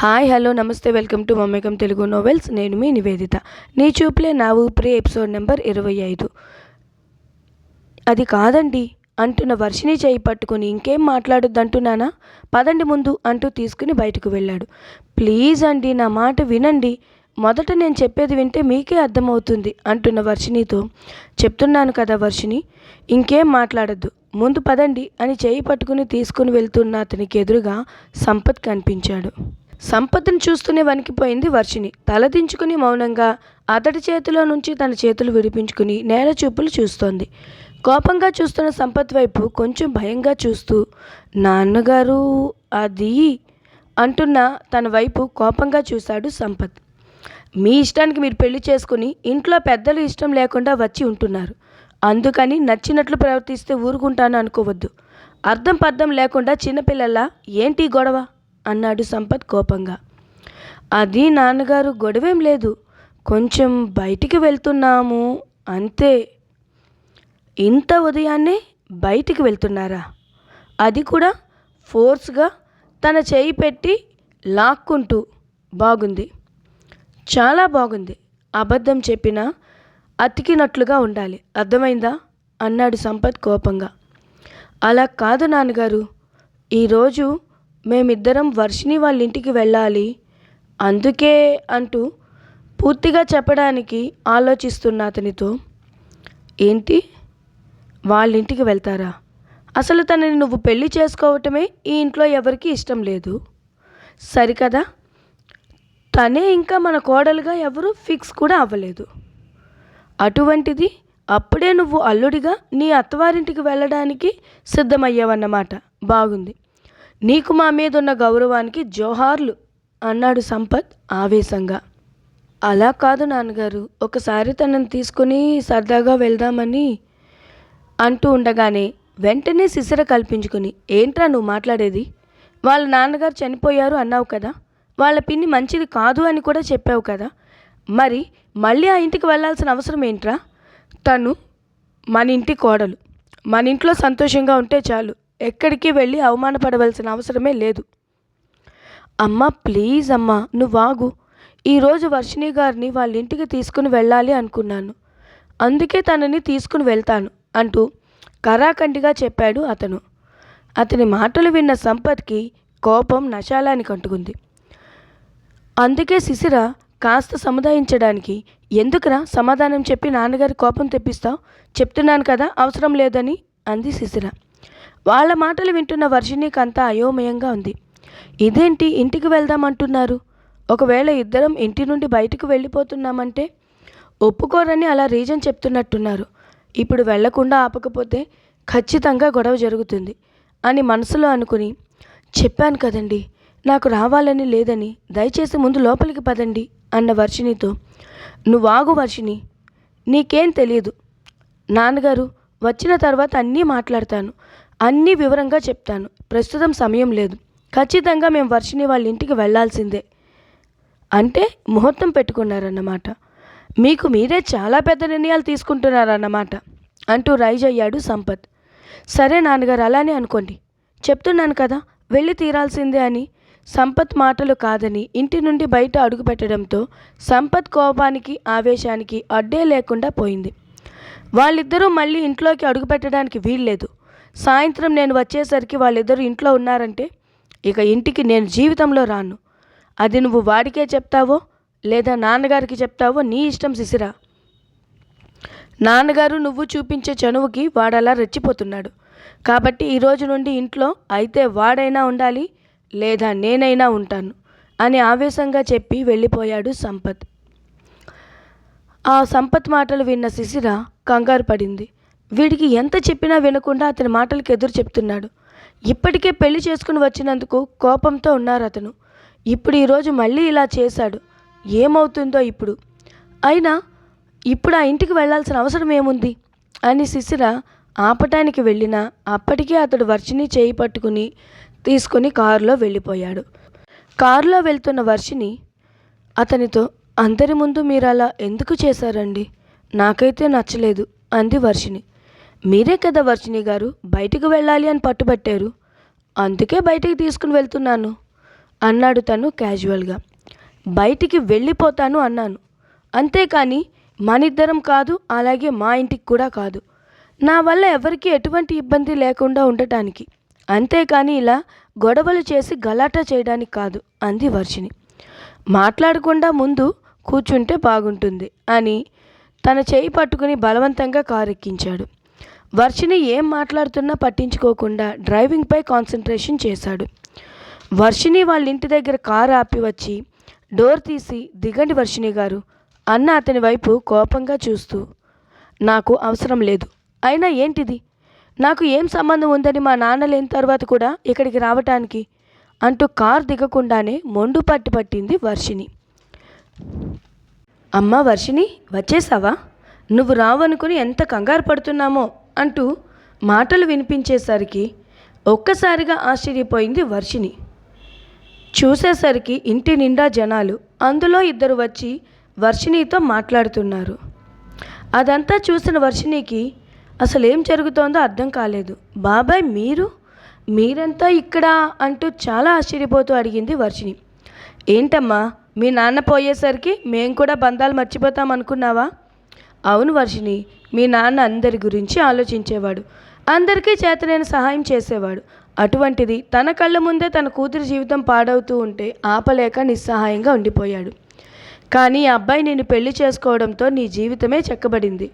Hi hello నమస్తే welcome to మమ్మకం Telugu novels. నేను మీ నివేదిత. నీ చూపులే నా ఊపిరి ఎపిసోడ్ నెంబర్ ఇరవై ఐదు. అది కాదండి అంటున్న వర్షిని చేయి పట్టుకుని ఇంకేం మాట్లాడొద్దంటున్నానా? పదండి ముందు అంటూ తీసుకుని బయటకు వెళ్ళాడు. ప్లీజ్ అండి నా మాట వినండి. మొదట నేను చెప్పేది వింటే మీకే అర్థమవుతుంది అంటున్న వర్షినితో చెప్తున్నాను కదా వర్షిని ఇంకేం మాట్లాడద్దు. ముందు పదండి అని చేయి పట్టుకుని తీసుకుని వెళ్తున్న అతనికి ఎదురుగా సంపత్ కనిపించాడు. సంపదను చూస్తూనే వణికిపోయింది వర్షిని తలదించుకుని మౌనంగా అతడి చేతిలో నుంచి తన చేతులు విడిపించుకుని నేల చూపులు చూస్తోంది. కోపంగా చూస్తున్న సంపత్ వైపు కొంచెం భయంగా చూస్తూ నాన్నగారు అది అంటున్న తన వైపు కోపంగా చూశాడు సంపత్. మీ ఇష్టానికి మీరు పెళ్ళి చేసుకుని ఇంట్లో పెద్దలు ఇష్టం లేకుండా వచ్చి ఉంటున్నారు. అందుకని నచ్చినట్లు ప్రవర్తిస్తే ఊరుకుంటాను అనుకోవద్దు. అర్థం పర్థం లేకుండా చిన్నపిల్లల ఏంటి గొడవ? అన్నాడు సంపత్ కోపంగా. అది నాన్నగారు గొడవేం లేదు. కొంచెం బయటికి వెళ్తున్నాము అంతే. ఇంత ఉదయాన్నే బయటికి వెళ్తున్నారా? అది కూడా ఫోర్స్గా తన చేయి పెట్టి లాక్కుంటూ బాగుంది. చాలా బాగుంది. అబద్ధం చెప్పినా అతికినట్లుగా ఉండాలి. అర్థమైందా? అన్నాడు సంపత్ కోపంగా. అలా కాదు నాన్నగారు. ఈరోజు మేమిద్దరం వర్షిని వాళ్ళ ఇంటికి వెళ్ళాలి. అందుకే అంటూ పూర్తిగా చెప్పడానికి ఆలోచిస్తున్న అతనితో ఏంటి? వాళ్ళ ఇంటికి వెళ్తారా? అసలు తనని నువ్వు పెళ్ళి చేసుకోవటమే ఈ ఇంట్లో ఎవరికీ ఇష్టం లేదు. సరికదా? తనే ఇంకా మన కోడలుగా ఎవరు ఫిక్స్ కూడా అవ్వలేదు. అటువంటిది అప్పుడే నువ్వు అల్లుడిగా నీ అత్తవారింటికి వెళ్ళడానికి సిద్ధమయ్యావన్నమాట. బాగుంది. నీకు మా మీద ఉన్న గౌరవానికి జోహార్లు అన్నాడు సంపత్ ఆవేశంగా. అలా కాదు నాన్నగారు ఒకసారి తనని తీసుకుని సరదాగా వెళ్దామని అంటూ ఉండగానే వెంటనే శిశిర కల్పించుకుని ఏంట్రా నువ్వు మాట్లాడేది? వాళ్ళ నాన్నగారు చనిపోయారు అన్నావు కదా? వాళ్ళ పిన్ని మంచిది కాదు అని కూడా చెప్పావు కదా? మరి మళ్ళీ ఆ ఇంటికి వెళ్ళాల్సిన అవసరం ఏంట్రా? తను మన ఇంటి కోడలు. మన ఇంట్లో సంతోషంగా ఉంటే చాలు. ఎక్కడికి వెళ్ళి అవమానపడవలసిన అవసరమే లేదు. అమ్మ ప్లీజ్ అమ్మ నువ్వు ఆగు. ఈరోజు వర్షిణి గారిని వాళ్ళ ఇంటికి తీసుకుని వెళ్ళాలి అనుకున్నాను. అందుకే తనని తీసుకుని వెళ్తాను అంటూ కరాకండిగా చెప్పాడు అతను. అతని మాటలు విన్న సంపత్కి కోపం నశాలానికి అంటుకుంది అందుకే శిశిర కాస్త సముదాయించడానికి ఎందుకురా సమాధానం చెప్పి నాన్నగారి కోపం తెప్పిస్తావు? చెప్తున్నాను కదా అవసరం లేదని అంది శిశిర. వాళ్ళ మాటలు వింటున్న వర్షిణికి అంతా అయోమయంగా ఉంది. ఇదేంటి ఇంటికి వెళ్దామంటున్నారు? ఒకవేళ ఇద్దరం ఇంటి నుండి బయటకు వెళ్ళిపోతున్నామంటే ఒప్పుకోరని అలా రీజన్ చెప్తున్నట్టున్నారు. ఇప్పుడు వెళ్ళకుండా ఆపకపోతే ఖచ్చితంగా గొడవ జరుగుతుంది అని మనసులో అనుకుని చెప్పాను కదండి నాకు రావాలని లేదని దయచేసి ముందు లోపలికి పదండి అన్న వర్షినితో నువ్వాగు వర్షిని నీకేం తెలియదు నాన్నగారు వచ్చిన తర్వాత అన్నీ మాట్లాడతాను. అన్నీ వివరంగా చెప్తాను. ప్రస్తుతం సమయం లేదు. ఖచ్చితంగా మేము వర్షిని వాళ్ళ ఇంటికి వెళ్ళాల్సిందే. అంటే ముహూర్తం పెట్టుకున్నారన్నమాట. మీకు మీరే చాలా పెద్ద నిర్ణయాలు తీసుకుంటున్నారన్నమాట. అంటూ రైజ్ అయ్యాడు సంపత్. సరే నాన్నగారు అలానే అనుకోండి. చెప్తున్నాను కదా వెళ్ళి తీరాల్సిందే అని. సంపత్ మాటలు కాదని ఇంటి నుండి బయట అడుగుపెట్టడంతో సంపత్ కోపానికి ఆవేశానికి అడ్డే లేకుండా పోయింది. వాళ్ళిద్దరూ మళ్ళీ ఇంట్లోకి అడుగుపెట్టడానికి వీల్లేదు. సాయంత్రం నేను వచ్చేసరికి వాళ్ళిద్దరూ ఇంట్లో ఉన్నారంటే ఇక ఇంటికి నేను జీవితంలో రాను. అది నువ్వు వాడికే చెప్తావో లేదా నాన్నగారికి చెప్తావో నీ ఇష్టం శిశిరా. నాన్నగారు నువ్వు చూపించే చనువుకి వాడలా రెచ్చిపోతున్నాడు. కాబట్టి ఈ రోజు నుండి ఇంట్లో అయితే వాడైనా ఉండాలి లేదా నేనైనా ఉంటాను అని ఆవేశంగా చెప్పి వెళ్ళిపోయాడు సంపత్. ఆ సంపత్ మాటలు విన్న శిశిర కంగారు పడింది. వీడికి ఎంత చెప్పినా వినకుండా అతని మాటలకు ఎదురు చెప్తున్నాడు. ఇప్పటికే పెళ్ళి చేసుకుని వచ్చినందుకు కోపంతో ఉన్నారు అతను. ఇప్పుడు ఈరోజు మళ్ళీ ఇలా చేశాడు. ఏమవుతుందో ఇప్పుడు? అయినా ఇప్పుడు ఆ ఇంటికి వెళ్ళాల్సిన అవసరం ఏముంది? అని శిశిర ఆపటానికి వెళ్ళినా అప్పటికే అతడు వర్షిని చేయి పట్టుకుని తీసుకుని కారులో వెళ్ళిపోయాడు. కారులో వెళ్తున్న వర్షిని అతనితో అందరి ముందు మీరు అలా ఎందుకు చేశారండి? నాకైతే నచ్చలేదు అంది వర్షిని మీరే కదా వర్షిని గారు? బయటకు వెళ్ళాలి అని పట్టుబట్టారు. అందుకే బయటికి తీసుకుని వెళ్తున్నాను అన్నాడు తను క్యాజువల్గా. బయటికి వెళ్ళిపోతాను అన్నాను. అంతేకాని మనిద్దరం కాదు అలాగే మా ఇంటికి కూడా కాదు. నా వల్ల ఎవరికీ ఎటువంటి ఇబ్బంది లేకుండా ఉండటానికి. అంతేకాని ఇలా గొడవలు చేసి గలాటా చేయడానికి కాదు అంది వర్షిని మాట్లాడకుండా ముందు కూర్చుంటే బాగుంటుంది అని తన చేయి పట్టుకుని బలవంతంగా కారెక్కించాడు. వర్షిని ఏం మాట్లాడుతున్నా పట్టించుకోకుండా డ్రైవింగ్పై కాన్సన్ట్రేషన్ చేశాడు. వర్షిని వాళ్ళ ఇంటి దగ్గర కారు ఆపి వచ్చి డోర్ తీసి దిగండి వర్షిని గారు అన్న అతని వైపు కోపంగా చూస్తూ నాకు అవసరం లేదు. అయినా ఏంటిది? నాకు ఏం సంబంధం ఉందని మా నాన్న లేని తర్వాత కూడా ఇక్కడికి రావటానికి అంటూ కారు దిగకుండానే మొండు పట్టి పట్టింది వర్షిని అమ్మ వర్షిని వచ్చేసావా? నువ్వు రావనుకుని ఎంత కంగారు పడుతున్నామో అంటూ మాటలు వినిపించేసరికి ఒక్కసారిగా ఆశ్చర్యపోయింది వర్షిని చూసేసరికి ఇంటి నిండా జనాలు అందులో ఇద్దరు వచ్చి వర్షిణితో మాట్లాడుతున్నారు. అదంతా చూసిన వర్షిణికి అసలు ఏం జరుగుతోందో అర్థం కాలేదు. బాబాయ్ మీరు? మీరంతా ఇక్కడ? అంటూ చాలా ఆశ్చర్యపోతూ అడిగింది వర్షిణి. ఏంటమ్మా మీ నాన్న పోయేసరికి మేము కూడా బంధాలు మర్చిపోతాం అనుకున్నావా అవును వర్షిణి మీ నాన్న అందరి గురించి ఆలోచించేవాడు. అందరికీ చేతనైన సహాయం చేసేవాడు. అటువంటిది తన కళ్ళ ముందే తన కూతురి జీవితం పాడవుతూ ఉంటే ఆపలేక నిస్సహాయంగా ఉండిపోయాడు. కానీ ఆ అబ్బాయి నేను పెళ్ళి చేసుకోవడంతో నీ జీవితమే చెక్కబడింది.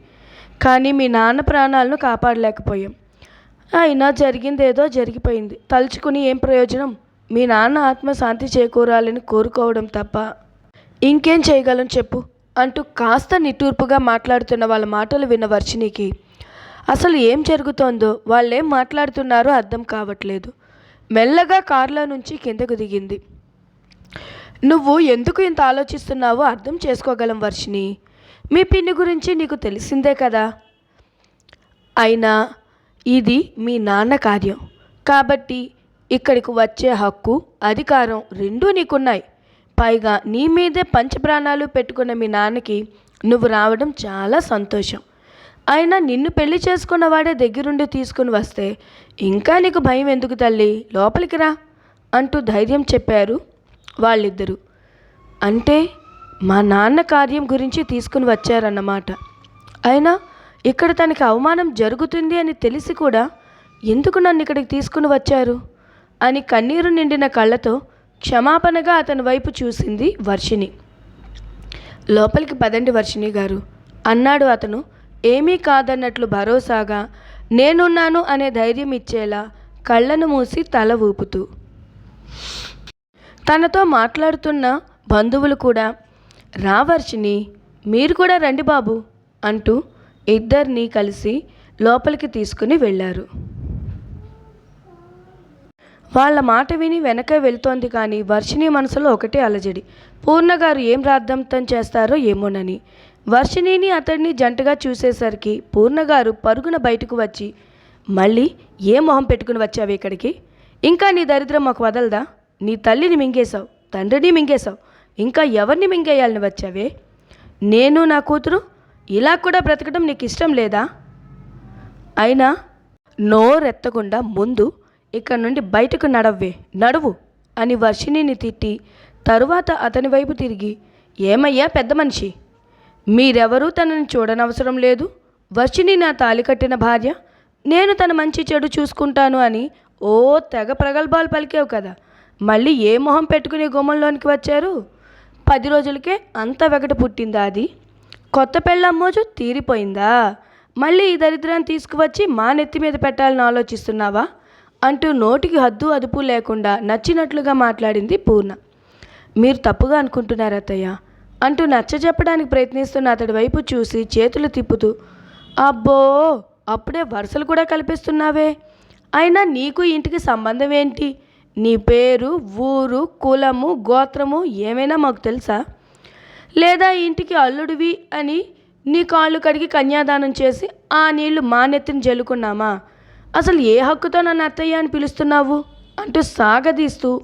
కానీ మీ నాన్న ప్రాణాలను కాపాడలేకపోయాం. అయినా జరిగిందేదో జరిగిపోయింది. తలుచుకుని ఏం ప్రయోజనం? మీ నాన్న ఆత్మ శాంతి చేకూరాలని కోరుకోవడం తప్ప ఇంకేం చేయగలను చెప్పు. అంటూ కాస్త నిట్టూర్పుగా మాట్లాడుతున్న వాళ్ళ మాటలు విన్న వర్షినికి అసలు ఏం జరుగుతోందో? వాళ్ళేం మాట్లాడుతున్నారో అర్థం కావట్లేదు. మెల్లగా కారులో నుంచి కిందకు దిగింది. నువ్వు ఎందుకు ఇంత ఆలోచిస్తున్నావో అర్థం చేసుకోగలం వర్షిని మీ పిన్ని గురించి నీకు తెలిసిందే కదా. అయినా ఇది మీ నాన్న కార్యం. కాబట్టి ఇక్కడికి వచ్చే హక్కు అధికారం రెండూ నీకున్నాయి. పైగా నీ మీదే పంచప్రాణాలు పెట్టుకున్న మీ నాన్నకి నువ్వు రావడం చాలా సంతోషం. అయినా నిన్ను పెళ్ళి చేసుకున్న వాడే దగ్గరుండి తీసుకుని వస్తే ఇంకా నీకు భయం ఎందుకు తల్లి? లోపలికి రా అంటూ ధైర్యం చెప్పారు వాళ్ళిద్దరూ. అంటే మా నాన్న కార్యం గురించి తీసుకుని వచ్చారన్నమాట. అయినా ఇక్కడ తనకి అవమానం జరుగుతుంది అని తెలిసి కూడా ఎందుకు నన్ను ఇక్కడికి తీసుకుని వచ్చారు? అని కన్నీరు నిండిన కళ్ళతో క్షమాపణగా అతని వైపు చూసింది వర్షిణి. లోపలికి పదండి వర్షిణి గారు. అన్నాడు అతను. ఏమీ కాదన్నట్లు భరోసాగా నేనున్నాను అనే ధైర్యం ఇచ్చేలా కళ్ళను మూసి తల ఊపుతూ. తనతో మాట్లాడుతున్న బంధువులు కూడా రా వర్షిణి మీరు కూడా రండి బాబు అంటూ ఇద్దరినీ కలిసి లోపలికి తీసుకుని వెళ్ళారు. వాళ్ళ మాట విని వెనకే వెళ్తోంది కానీ వర్షిణి మనసులో ఒకటే అలజడి. పూర్ణగారు ఏం ప్రార్థంతం చేస్తారో ఏమోనని. వర్షిణిని అతడిని జంటగా చూసేసరికి పూర్ణగారు పరుగున బయటకు వచ్చి మళ్ళీ ఏ మొహం పెట్టుకుని వచ్చావు ఇక్కడికి? ఇంకా నీ దరిద్రం మాకు వదలదా? నీ తల్లిని మింగేశావు తండ్రిని మింగేశావు ఇంకా ఎవరిని మింగేయాలని వచ్చావే? నేను నా కూతురు? ఇలా కూడా బ్రతకడం నీకు ఇష్టం లేదా? అయినా నోరెత్తకుండా ముందు ఇక్కడ నుండి బయటకు నడవ్వే నడువు అని వర్షిణిని తిట్టి తరువాత అతని వైపు తిరిగి ఏమయ్యా పెద్ద మనిషి మీరెవరూ తనని చూడనవసరం లేదు. వర్షిణి నా తాలి కట్టిన భార్య నేను తన మంచి చెడు చూసుకుంటాను అని ఓ తెగ ప్రగల్భాలు పలికావు కదా. మళ్ళీ ఏ మొహం పెట్టుకుని గుమ్మంలోనికి వచ్చారు? పది రోజులకే అంత వెగట పుట్టిందా అది? కొత్త పెళ్ళమ్మోజు తీరిపోయిందా? మళ్ళీ ఈ దరిద్రాన్ని తీసుకువచ్చి మా నెత్తి మీద పెట్టాలని ఆలోచిస్తున్నావా? అంటూ నోటికి హద్దు అదుపు లేకుండా నచ్చినట్లుగా మాట్లాడింది పూర్ణ. మీరు తప్పుగా అనుకుంటున్నారు అత్తయ్య? అంటూ నచ్చ చెప్పడానికి ప్రయత్నిస్తున్న అతడి వైపు చూసి చేతులు తిప్పుతూ అబ్బో అప్పుడే వరుసలు కూడా కల్పిస్తున్నావే. అయినా నీకు ఇంటికి సంబంధం ఏంటి? నీ పేరు ఊరు కులము గోత్రము ఏమైనా మాకు తెలుసా? లేదా ఇంటికి అల్లుడివి అని నీ కాళ్ళు కడిగి కన్యాదానం చేసి ఆ నీళ్ళు మా నెత్తిని జల్లుకున్నామా? అసలు ఏ హక్కుతో నన్ను అత్తయ్య అని పిలుస్తున్నావు? అంటూ సాగదీస్తూ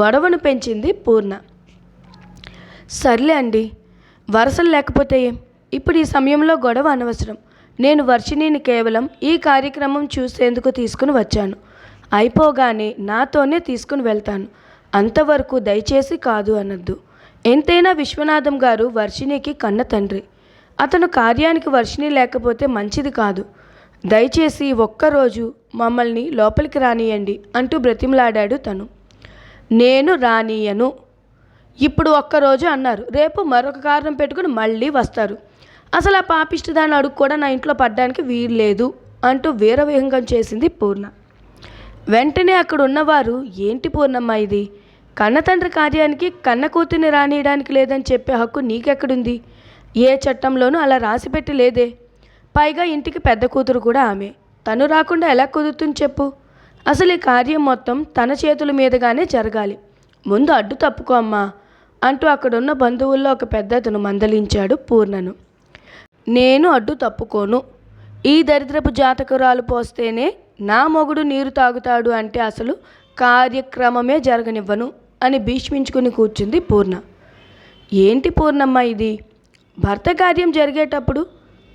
గొడవను పెంచింది పూర్ణ. సర్లే అండి వరసలు లేకపోతే ఏం? ఇప్పుడు ఈ సమయంలో గొడవ అనవసరం. నేను వర్షిణిని కేవలం ఈ కార్యక్రమం చూసేందుకు తీసుకుని వచ్చాను. అయిపోగానే నాతోనే తీసుకుని వెళ్తాను. అంతవరకు దయచేసి కాదు అనద్దు. ఎంతైనా విశ్వనాథం గారు వర్షిణికి కన్న తండ్రి. అతను కార్యానికి వర్షిణి లేకపోతే మంచిది కాదు. దయచేసి ఒక్కరోజు మమ్మల్ని లోపలికి రానియండి అంటూ బ్రతిమలాడాడు తను. నేను రానియను. ఇప్పుడు ఒక్కరోజు అన్నారు. రేపు మరొక కారణం పెట్టుకుని మళ్ళీ వస్తారు. అసలు ఆ పాపిష్టి దాన్ని అడుగు కూడా నా ఇంట్లో పడ్డానికి వీల్లేదు అంటూ వీరవిహంగం చేసింది పూర్ణ. వెంటనే అక్కడ ఉన్నవారు ఏంటి పూర్ణమ్మ ఇది? కన్న తండ్రి కార్యానికి కన్న కూతుర్ని రానియడానికి లేదని చెప్పే హక్కు నీకెక్కడుంది? ఏ చట్టంలోనూ అలా రాసిపెట్టి లేదే. పైగా ఇంటికి పెద్ద కూతురు కూడా ఆమె. తను రాకుండా ఎలా కుదురుతుంది చెప్పు. అసలు ఈ కార్యం మొత్తం తన చేతుల మీదుగానే జరగాలి. ముందు అడ్డు తప్పుకో అమ్మా అంటూ అక్కడున్న బంధువుల్లో ఒక పెద్దతను మందలించాడు పూర్ణను. నేను అడ్డు తప్పుకోను. ఈ దరిద్రపు జాతకురాలు పోస్తేనే నా మొగుడు నీరు తాగుతాడు అంటే అసలు కార్యక్రమమే జరగనివ్వను అని భీష్మించుకుని కూర్చుంది పూర్ణ. ఏంటి పూర్ణమ్మ ఇది? భర్త కార్యం జరిగేటప్పుడు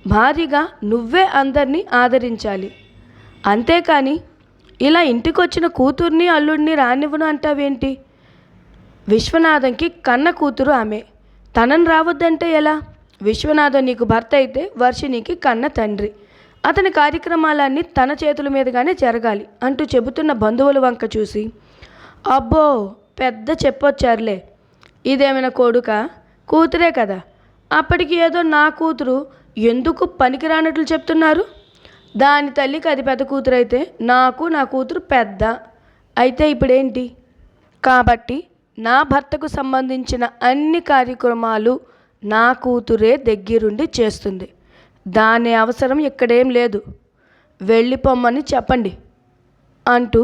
భారీగా నువ్వే అందరినీ ఆదరించాలి. అంతేకాని ఇలా ఇంటికొచ్చిన కూతుర్ని అల్లుడిని రానివ్వను అంటావేంటి? విశ్వనాథంకి కన్న కూతురు ఆమె. తనని రావద్దంటే ఎలా? విశ్వనాథం నీకు భర్త అయితే వర్షినికి కన్న తండ్రి. అతని కార్యక్రమాలన్నీ తన చేతుల మీదుగానే జరగాలి అంటూ చెబుతున్న బంధువుల వంక చూసి. అబ్బో పెద్ద చెప్పొచ్చారులే. ఇదేమైనా కొడుక? కూతురే కదా. అప్పటికి ఏదో నా కూతురు ఎందుకు పనికిరానట్లు చెప్తున్నారు? దాని తల్లికి అది పెద్ద కూతురు అయితే నాకు నా కూతురు పెద్ద. అయితే ఇప్పుడేంటి? కాబట్టి నా భర్తకు సంబంధించిన అన్ని కార్యక్రమాలు నా కూతురే దగ్గరుండి చేస్తుంది. దాని అవసరం ఇక్కడేం లేదు. వెళ్ళిపోమ్మని చెప్పండి అంటూ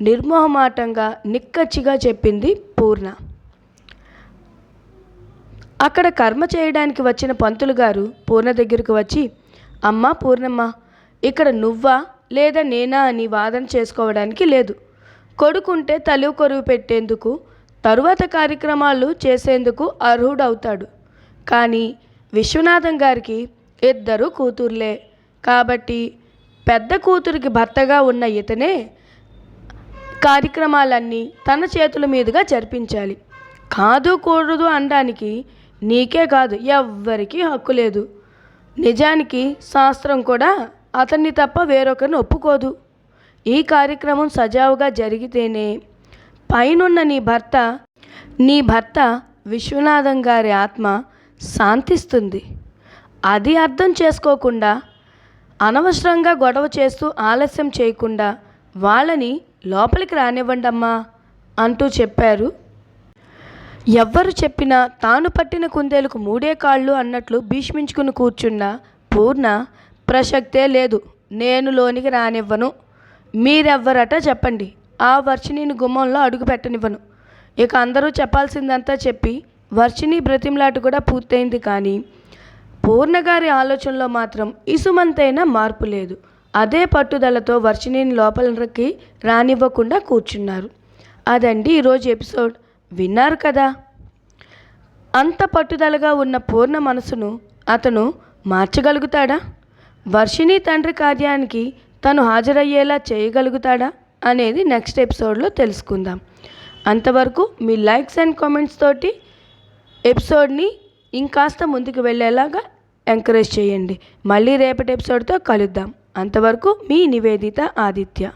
నిర్మోహమాటంగా నిక్కచ్చిగా చెప్పింది పూర్ణ. అక్కడ కర్మ చేయడానికి వచ్చిన పంతులు గారు పూర్ణ దగ్గరకు వచ్చి అమ్మ పూర్ణమ్మ ఇక్కడ నువ్వా లేదా నేనా అని వాదన చేసుకోవడానికి లేదు. కొడుకుంటే తలువు కొరువు పెట్టేందుకు తరువాత కార్యక్రమాలు చేసేందుకు అర్హుడవుతాడు. కానీ విశ్వనాథం గారికి ఇద్దరు కూతుర్లే. కాబట్టి పెద్ద కూతురికి భర్తగా ఉన్న ఇతనే కార్యక్రమాలన్నీ తన చేతుల మీదుగా జరిపించాలి. కాదు కూడదు అనడానికి నీకే కాదు ఎవ్వరికీ హక్కు లేదు. నిజానికి శాస్త్రం కూడా అతన్ని తప్ప వేరొకరిని ఒప్పుకోదు. ఈ కార్యక్రమం సజావుగా జరిగితేనే పైనున్న నీ భర్త నీ భర్త విశ్వనాథం గారి ఆత్మ శాంతిస్తుంది. అది అర్థం చేసుకోకుండా అనవసరంగా గొడవ చేస్తూ ఆలస్యం చేయకుండా వాళ్ళని లోపలికి రానివ్వండమ్మా అంటూ చెప్పారు ఎవ్వరు చెప్పినా తాను పట్టిన కుందేలకు మూడే కాళ్ళు అన్నట్లు భీష్మించుకుని కూర్చున్న పూర్ణ ప్రసక్తే లేదు నేను లోనికి రానివ్వను. మీరెవ్వరట చెప్పండి. ఆ వర్షిణిని గుమ్మంలో అడుగు పెట్టనివ్వను. ఇక అందరూ చెప్పాల్సిందంతా చెప్పి వర్షిణి బ్రతిమలాట కూడా పూర్తయింది కానీ పూర్ణగారి ఆలోచనలో మాత్రం ఇసుమంతైనా మార్పు లేదు. అదే పట్టుదలతో వర్షిణిని లోపలికి రానివ్వకుండా కూర్చున్నారు. అదండి ఈరోజు ఎపిసోడ్. విన్నారు కదా. అంత పట్టుదలగా ఉన్న పూర్ణ మనసును అతను మార్చగలుగుతాడా? వర్షిణి తండ్రి కార్యానికి తను హాజరయ్యేలా చేయగలుగుతాడా అనేది నెక్స్ట్ ఎపిసోడ్లో తెలుసుకుందాం. అంతవరకు మీ లైక్స్ అండ్ కామెంట్స్ తోటి ఎపిసోడ్ని ఇంకాస్త ముందుకు వెళ్ళేలాగా ఎంకరేజ్ చేయండి. మళ్ళీ రేపటి ఎపిసోడ్తో కలుద్దాం. అంతవరకు మీ నివేదిత ఆదిత్య.